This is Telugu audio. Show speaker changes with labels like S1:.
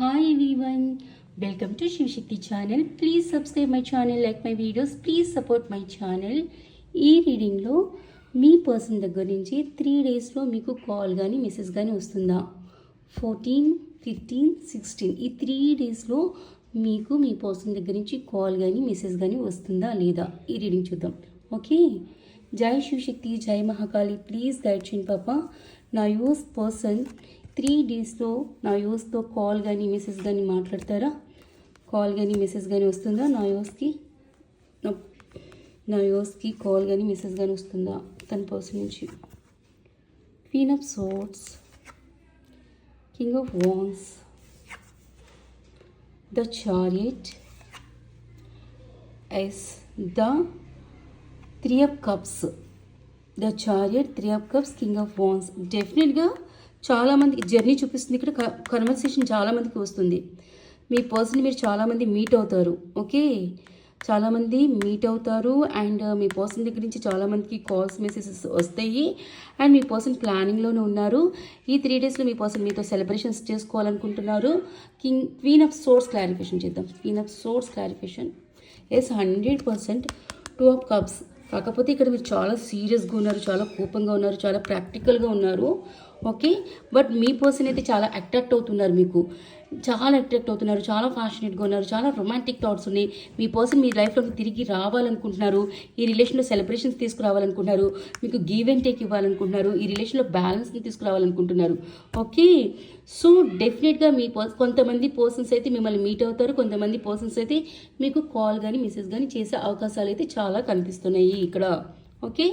S1: Hi everyone welcome to Shivashakti channel please subscribe my channel like my videos please support my channel ఈ రీడింగ్లో మీ పర్సన్ దగ్గర నుంచి త్రీ డేస్లో మీకు కాల్ కానీ మెసేజ్ కానీ వస్తుందా? ఫోర్టీన్ ఫిఫ్టీన్ సిక్స్టీన్ ఈ త్రీ డేస్లో మీకు మీ పర్సన్ దగ్గర నుంచి కాల్ కానీ మెసేజ్ కానీ వస్తుందా లేదా? ఈ రీడింగ్ చూద్దాం. ఓకే జై శివశక్తి జై మహాకాళి ప్లీజ్ గైడ్ చేయండి పాప నా యూస్ పర్సన్ త్రీ డేస్లో నా యూస్తో కాల్ కానీ మెసేజ్ కానీ మాట్లాడతారా? కాల్ కానీ మెసేజ్ కానీ వస్తుందా నా యూస్కి? నా నా యూస్కి కాల్ కానీ మెసేజ్ కానీ వస్తుందా? తన పర్సన్ నుంచి. Queen of swords. King of wands. The chariot is the three of cups. The chariot three of cups king of wands. డెఫినెట్గా చాలామందికి జర్నీ చూపిస్తుంది. ఇక్కడ కన్వర్సేషన్ చాలామందికి వస్తుంది. మీ పర్సన్ మీరు చాలామంది మీట్ అవుతారు. ఓకే చాలామంది మీట్ అవుతారు. అండ్ మీ పర్సన్ దగ్గర నుంచి చాలామందికి కాల్స్ మెసేజెస్ వస్తాయి. అండ్ మీ పర్సన్ ప్లానింగ్లోనే ఉన్నారు. ఈ త్రీ డేస్లో మీ పర్సన్ మీతో celebrations చేసుకోవాలనుకుంటున్నారు. King queen of swords clarification చేద్దాం. Queen of swords clarification is hundred percent two of cups కాకపోతే ఇక్కడ మీరు చాలా సీరియస్గా ఉన్నారు. చాలా కోపంగా ఉన్నారు. చాలా ప్రాక్టికల్గా ఉన్నారు. ఓకే? బట్ మీ పర్సన్ అయితే చాలా అట్రాక్ట్ అవుతున్నారు మీకు. చాలా అట్రాక్ట్ అవుతున్నారు. చాలా ఫ్యాషనేట్గా ఉన్నారు. చాలా రొమాంటిక్ థాట్స్ ఉన్నాయి. మీ పర్సన్ మీ లైఫ్లోకి తిరిగి రావాలనుకుంటున్నారు. ఈ రిలేషన్లో సెలబ్రేషన్స్ తీసుకురావాలనుకుంటున్నారు. మీకు గివ్ అండ్ టేక్ ఇవ్వాలనుకుంటున్నారు. ఈ రిలేషన్లో బ్యాలెన్స్ని తీసుకురావాలనుకుంటున్నారు. ఓకే? సో డెఫినెట్గా మీ కొంతమంది పర్సన్స్ అయితే మిమ్మల్ని మీట్ అవుతారు. కొంతమంది పర్సన్స్ అయితే మీకు కాల్ కానీ మెసేజ్ కానీ చేసే అవకాశాలు అయితే చాలా కనిపిస్తున్నాయి ఇక్కడ. ఓకే?